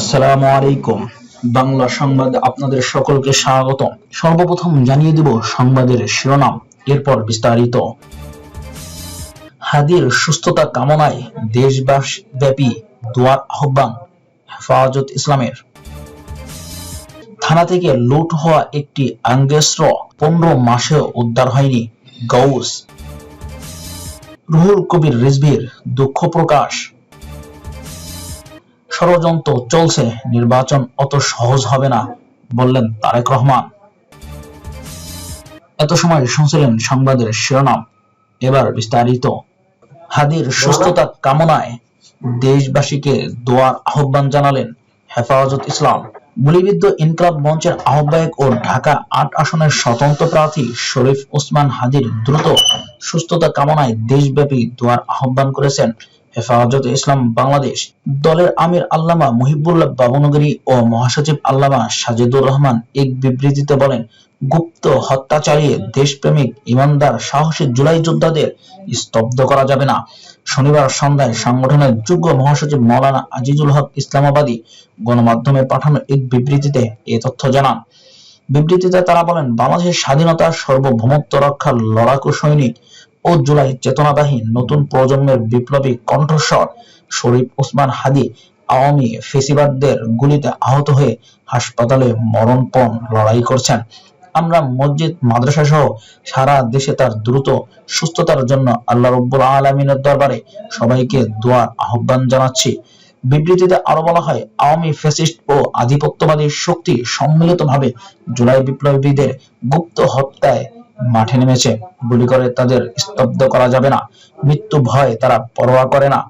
আসসালামু আলাইকুম। বাংলা সংবাদ আপনাদের সকলকে স্বাগত সর্বপ্রথম জানিয়ে দিব সংবাদের শিরোনাম, এরপর বিস্তারিত। হাদির সুস্থতা কামনায় দেশব্যাপী দোয়ার আহ্বান, হেফাজত ইসলামের। থানা থেকে লুট হওয়া একটি আঙ্গেস্ত্র পনেরো মাসে উদ্ধার হয়নি গৌস রুহুল কবির রিজভির, দুঃখ প্রকাশ। ষড়যন্ত্র চলছে, নির্বাচন অত সহজ হবে না, বললেন তারেক রহমান। এত সময় শুনছিলেন সংবাদের শিরোনাম। এবার বিস্তারিত। হাদির সুস্থতা কামনায় দেশবাসীকে দোয়ার আহ্বান জানালেন হেফাজত ইসলাম। গুলিবিদ্ধ ইনকলাব মঞ্চের আহ্বায়ক ও ঢাকা আট আসনের স্বতন্ত্র প্রার্থী শরীফ ওসমান হাদির দ্রুত সুস্থতা কামনায় দেশব্যাপী দোয়ার আহ্বান করেছেন হেফাজত ইসলাম বাংলাদেশ। দলের আমির আল্লামা মুহিবুল্লাহ বাবুনগরী ও মহাসচিব আল্লামা সাজিদুর রহমান এক বিবৃতিতে বলেন, গুপ্ত হত্যা চালিয়ে দেশপ্রেমিক ইমানদার সাহসী জুলাই যোদ্ধাদের স্তব্ধ করা যাবে না। শনিবার সন্ধ্যায় সংগঠনের যুগ্ম মহাসচিব মৌলানা আজিজুল হক ইসলামাবাদী গণমাধ্যমে পাঠানো এক বিবৃতিতে এ তথ্য জানান। বিবৃতিতে তারা বলেন, বাংলাদেশের স্বাধীনতার সার্বভৌমত্ব রক্ষার লড়াকু সৈনিক ও জুলাই চেতনাদাহী নতুন প্রজন্মের বিপ্লবী কণ্ঠস্বর শরীফ ওসমান হাদি আওয়ামী ফেসিবাদদের গুলিতে আহত হয়ে হাসপাতালে মরণপণ লড়াই করছেন। আমরা মসজিদ মাদ্রাসা সহ সারা দেশে তার দ্রুত সুস্থতার জন্য আল্লাহ রব্বুল আলমিনের দরবারে সবাইকে দোয়ার আহ্বান জানাচ্ছি। বিবৃতিতে আরও বলা হয়, আওয়ামী ফ্যাসিস্ট ও আধিপত্যবাদী শক্তি সম্মিলিতভাবে জুলাই বিপ্লবীদের গুপ্ত হত্যায় মাঠে নেমেছে। গুলি করে তাদের স্তব্ধ করা যাবে না। মৃত্যু ভয় তারা পরোয়া করে না।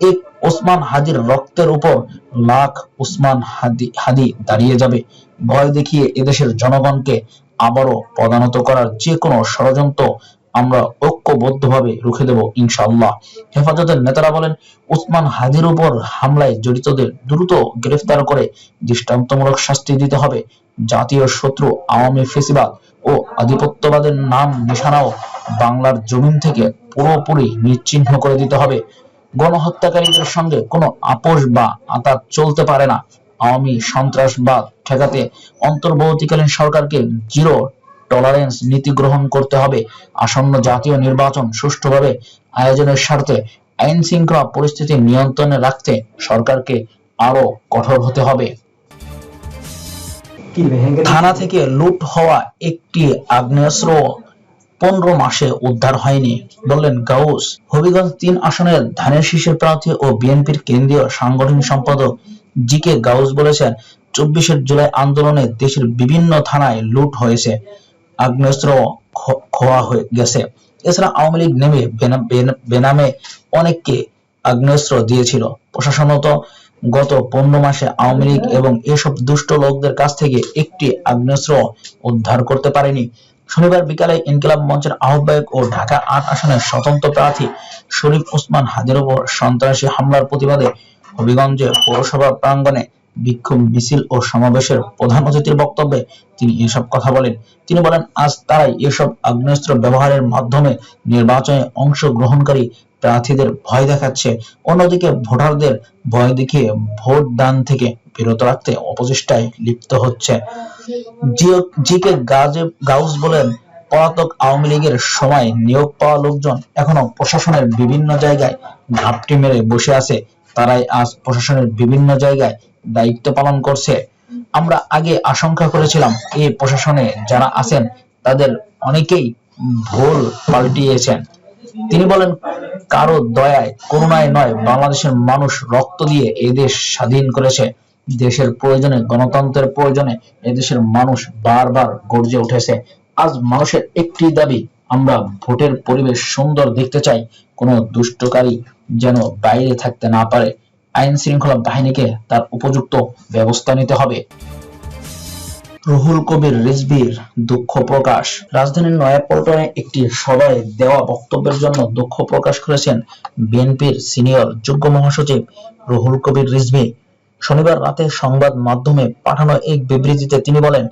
এক ওসমান হাদির রক্তের উপর লাখ ওসমান হাদি হাদি দাঁড়িয়ে যাবে। ভয় দেখিয়ে এদেশের জনগণকে আবারও পদানত করার যে কোনো ষড়যন্ত্র আমরা ঐক্যবদ্ধভাবে রুখে দেব ইনশাআল্লাহ। হেফাজতের নেতারা বলেন উসমান হাদির উপর হামলায় জড়িতদের দ্রুত গ্রেফতার করে দৃষ্টান্তমূলক শাস্তি দিতে হবে। জাতীয় শত্রু আওয়ামী ফেসিবাদ ও আধিপত্যবাদের নাম নিশানাও বাংলার জমিন থেকে পুরোপুরি নিশ্চিহ্ন করে দিতে হবে। গণহত্যাকারীদের সঙ্গে কোনো আপোষ বা আতাত চলতে পারে না। আওয়ামী সন্ত্রাসবাদ ঠেকাতে অন্তর্বর্তীকালীন সরকারকে জিরো টলারেন্স নীতি গ্রহণ করতে হবে। আসন্ন জাতীয় নির্বাচন সুষ্ঠুভাবে আয়োজনের স্বার্থে আইন শৃঙ্খলা পরিস্থিতি নিয়ন্ত্রণে রাখতে সরকারকে আরও কঠোর হতে হবে। থানা থেকে লুট হওয়া একটি আগ্নেয়াস্ত্র পনেরো মাসে উদ্ধার হয়নি। বললেন গাউস, হবিগঞ্জ তিন আসনের ধানের শীষের প্রার্থী ও বিএনপির কেন্দ্রীয় সাংগঠনিক সম্পাদক জি কে গাউস বলেছেন, চব্বিশের জুলাই আন্দোলনে দেশের বিভিন্ন থানায় লুট হয়েছে, আগ্নেয়াস্ত্র খোয়া হয়ে গেছে। এছাড়া আওয়ামী লীগ নেমে বেনামে অনেককে আগ্নেয়াস্ত্র দিয়েছিল। প্রশাসনত গত পনেরো মাসে আওয়ামী লীগ এবং এসব দুষ্ট লোকদের কাছ থেকে একটি আগ্নেয়াস্ত্র উদ্ধার করতে পারেনি। শনিবার বিকালে ইনকিলাব মঞ্চের আহ্বায়ক ও ঢাকা আট আসনের স্বতন্ত্র প্রার্থী শরীফ ওসমান হাদির ওপর সন্ত্রাসী হামলার প্রতিবাদে হবিগঞ্জে পৌরসভা প্রাঙ্গণে বিক্ষোভ মিছিল ও সমাবেশের প্রধান অতিথির বক্তব্যে তিনি এসব কথা বলেন। তিনি বলেন আজ তারাই এসব আগ্নেয়াস্ত্র ব্যবহারের মাধ্যমে নির্বাচনে অংশগ্রহণকারী প্রার্থীদের ভয় দেখাচ্ছে। অন্যদিকে ভোটারদের ভয় দেখিয়ে ভোট দান থেকে বিরত রাখতে অপচেষ্টায় লিপ্ত হচ্ছে। জি কে গাউস বলেন, পলাতক আওয়ামী লীগের সময় নিয়োগ পাওয়া লোকজন এখনও প্রশাসনের বিভিন্ন জায়গায় ঘাপটি মেরে বসে আছে। তারাই আজ প্রশাসনের বিভিন্ন জায়গায় দায়িত্ব পালন করছে। আমরা আগে আশঙ্কা করেছিলাম, এই প্রশাসনে যারা আছেন, তাদের অনেকেই ভুল পাল্টিয়েছেন। তিনি বলেন কারও দয়ায়, করুণায় নয়, বাংলাদেশের মানুষ রক্ত দিয়ে এই দেশ স্বাধীন করেছে। দেশের প্রয়োজনে, গণতন্ত্রের প্রয়োজনে এদেশের মানুষ বারবার গর্জে উঠেছে। আজ মানুষের একটি দাবি, আমরা ভোটের পরিবেশ সুন্দর দেখতে চাই। কোনো দুষ্টকারী যেন বাইরে থাকতে না পারে। আইন শৃঙ্খলা বাহিনীকে তার উপযুক্ত ব্যবস্থা নিতে হবে। রুহুল কবির রিজভির দুঃখ প্রকাশ। রাজধানীর নয়াপল্টনে একটি সভায় দেওয়া বক্তব্যের জন্য দুঃখ প্রকাশ করেছেন বিএনপির সিনিয়র যুগ্ম মহাসচিব রুহুল কবির রিজভি। শনিবার রাতে সংবাদ মাধ্যমে পাঠানো এক বিবৃতিতে তিনি বলেন,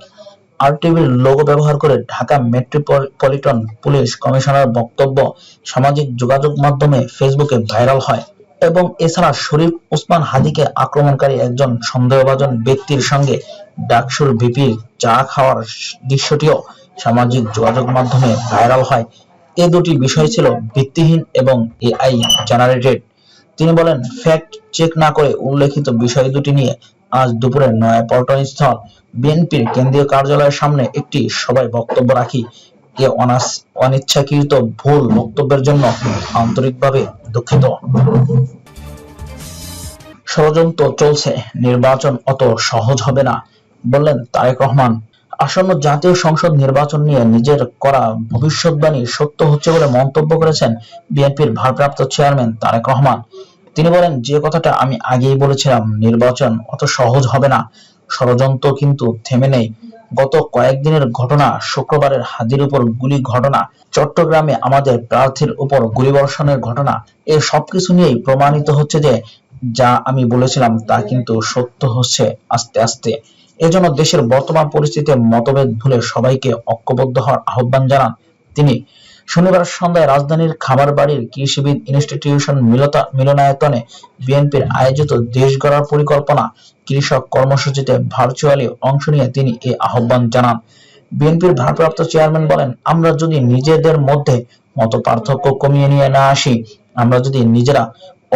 আরটিভির লোগো ব্যবহার করে ঢাকা মেট্রোপলিটন পুলিশ কমিশনার বক্তব্য সামাজিক যোগাযোগ মাধ্যমে ফেসবুকে ভাইরাল হয়। এবং এছাড়া শরীফ ওসমান হাদিকে আক্রমণকারী একজন সন্দেহভাজন ব্যক্তির সঙ্গে ডাকসুর ভিপি চা খাওয়ার দৃশ্যটিও সামাজিক যোগাযোগ মাধ্যমে ভাইরাল হয়। এ দুটি বিষয় ছিল ভিত্তিহীন এবং এআই জেনারেটেড তিনি বলেন ফ্যাক্ট চেক না করে উল্লেখিত বিষয় দুটি নিয়ে আজ দুপুরে নয়াপল্টন স্থল বিএনপির কেন্দ্রীয় কার্যালয়ের সামনে একটি সভায় বক্তব্য রাখি। এ অনিচ্ছাকৃত ভুল বক্তব্যের জন্য আন্তরিকভাবে দুঃখিত। ষড়যন্ত্র চলছে, নির্বাচন অত সহজ হবে না, বললেন তারেক রহমান। আসন্ন জাতীয় সংসদ নির্বাচন নিয়ে নিজের করা ভবিষ্যৎবাণী সত্য হচ্ছে বলে মন্তব্য করেছেন বিএনপির ভারপ্রাপ্ত চেয়ারম্যান তারেক রহমান। তিনি বলেন, যে কথাটা আমি আগেই বলেছিলাম, নির্বাচন অত সহজ হবে না ষড়যন্ত্র কিন্তু থেমে নেই। গত কয়েকদিনের ঘটনা শুক্রবারের হাদির উপর গুলি ঘটনা, চট্টগ্রামে আমাদের প্রার্থীর উপর গুলিবর্ষণের ঘটনা, এ সবকিছু নিয়েই প্রমাণিত হচ্ছে যে, যা আমি বলেছিলাম তা কিন্তু সত্য হচ্ছে আস্তে আস্তে। এজন্য দেশের বর্তমান পরিস্থিতিতে মতভেদ ভুলে সবাইকে ঐক্যবদ্ধ হওয়ার আহ্বান জানান তিনি। শনিবার সন্ধ্যায় রাজধানীর খামারবাড়ির কৃষিবিদ ইনস্টিটিউশন মিলনায়তনে বিএনপির আয়োজিত দেশ গড়ার পরিকল্পনা কৃষক কর্মসূচিতে ভার্চুয়ালি অংশ নিয়ে তিনি এ আহ্বান জানান। বিএনপির ভারপ্রাপ্ত চেয়ারম্যান বলেন, আমরা যদি নিজেদের মধ্যে মত পার্থক্য কমিয়ে নিয়ে না আসি, আমরা যদি নিজেরা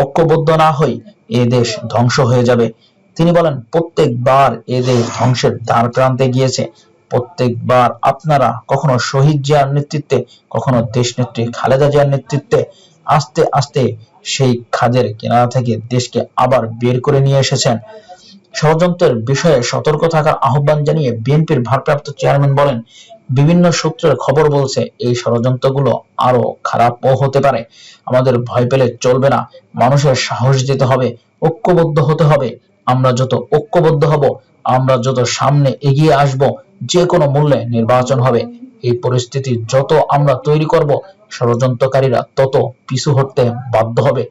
ঐক্যবদ্ধ না হই, এ দেশ ধ্বংস হয়ে যাবে। তিনি বলেন, প্রত্যেকবার এ দেশ ধ্বংসের দ্বার প্রান্তে গিয়েছে। প্রত্যেকবার আপনারা কখনো শহীদ জিয়ার নেতৃত্বে, কখনো দেশনেত্রী খালেদা জিয়ার নেতৃত্বে আস্তে আস্তে সেই খাদের কেনারা থেকে দেশকে আবার বের করে নিয়ে এসেছেন। ষড়যন্ত্রের বিষয়ে সতর্ক থাকার আহ্বান জানিয়ে বিএনপির ভারপ্রাপ্ত চেয়ারম্যান বলেন, বিভিন্ন সূত্রের খবর বলছে এই ষড়যন্ত্রগুলো আরও খারাপও হতে পারে। আমাদের ভয় পেলে চলবে না। মানুষের সাহস দিতে হবে, ঐক্যবদ্ধ হতে হবে। আমরা যত ঐক্যবদ্ধ হব আমরা যত সামনে এগিয়ে আসব, যে কোনো মূল্যে নির্বাচন হবে। এই পরিস্থিতি যত আমরা তৈরি করব, ষড়যন্ত্রকারীরা তত পিছু হটতে বাধ্য হবে।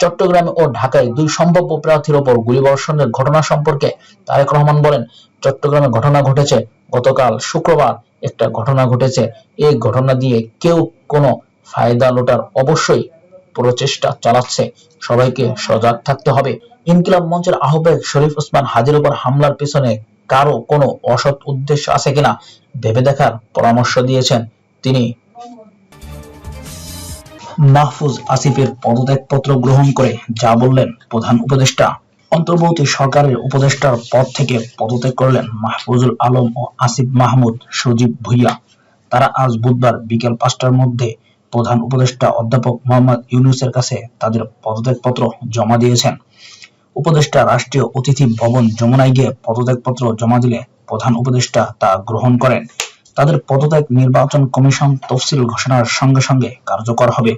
চট্টগ্রামে ও ঢাকায় দুই সম্ভাব্য প্রার্থীর ওপর গুলিবর্ষণের ঘটনা সম্পর্কে তারেক রহমান বলেন, চট্টগ্রামে ঘটনা ঘটেছে, গতকাল শুক্রবার একটা ঘটনা ঘটেছে। এই ঘটনা দিয়ে কেউ কোনো ফায়দা লোটার অবশ্যই প্রচেষ্টা চালাচ্ছে। সবাইকে সজাগ থাকতে হবে। ইনকিলাব মঞ্চের আহ্বায়ক শরীফ ওসমান হাজির উপর হামলার পেছনে কারও কোনো অসৎ উদ্দেশ্য আছে কিনা ভেবে দেখার পরামর্শ দিয়েছেন তিনি। মাহফুজ আসিফের পদত্যাগপত্র গ্রহণ করে যা বললেন প্রধান উপদেষ্টা। অন্তর্বর্তী সরকারের উপদেষ্টার পদ থেকে পদত্যাগ করলেন মাহফুজুল আলম ও আসিফ মাহমুদ সজীব ভুইয়া। তারা আজ বুধবার বিকেল পাঁচটার মধ্যে প্রধান উপদেষ্টা অধ্যাপক মোহাম্মদ ইউনুসের কাছে তাদের পদত্যাগপত্র জমা দিয়েছেন। উপদেষ্টা রাষ্ট্রীয় অতিথি ভবন যমুনায় গিয়ে পদত্যাগপত্র জমা দিলে প্রধান উপদেষ্টা তা গ্রহণ করেন। তাদের পদত্যাগ নির্বাচন কমিশন তফসিল ঘোষণার সঙ্গে সঙ্গে কার্যকর হবে।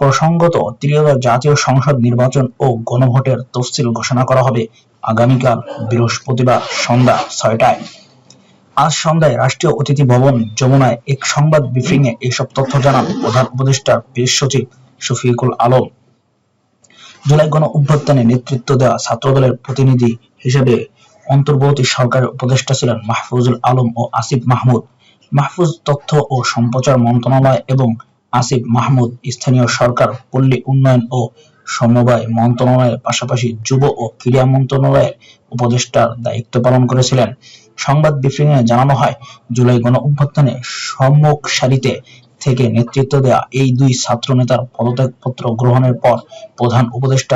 প্রসঙ্গত, ত্রিয়দশ জাতীয় সংসদ নির্বাচন ও গণভোটের তফসিল ঘোষণা করা হবে আগামীকাল বৃহস্পতিবার সন্ধ্যা ছয়টায়। আজ সন্ধ্যায় রাষ্ট্রীয় অতিথি ভবন যমুনায় এক সংবাদ ব্রিফিংয়ে এসব তথ্য জানান প্রধান উপদেষ্টা পেশ সচিব শফিকুল আলম। জুলাই গণ অভ্যুত্থানে নেতৃত্ব দেওয়া ছাত্রদলের প্রতিনিধি হিসেবে অন্তর্বর্তী সরকারের উপদেষ্টা ছিলেন মাহফুজুল আলম ও আসিফ মাহমুদ। মাহফুজ তথ্য ও সম্প্রচার মন্ত্রণালয় এবং আসিফ মাহমুদ স্থানীয় সরকার পল্লী উন্নয়ন ও সমবায় মন্ত্রণালয়ের পাশাপাশি যুব ও ক্রীড়া মন্ত্রণালয়ের উপদেষ্টার দায়িত্ব পালন করেছিলেন। সংবাদ ব্রিফিংয়ে জানানো হয়, জুলাই গণ অভ্যুত্থানে সম্মুখ সারিতে থেকে নেতৃত্ব দেয়া এই দুই ছাত্র নেতার পদত্যাগপত্র গ্রহণের পর প্রধান উপদেষ্টা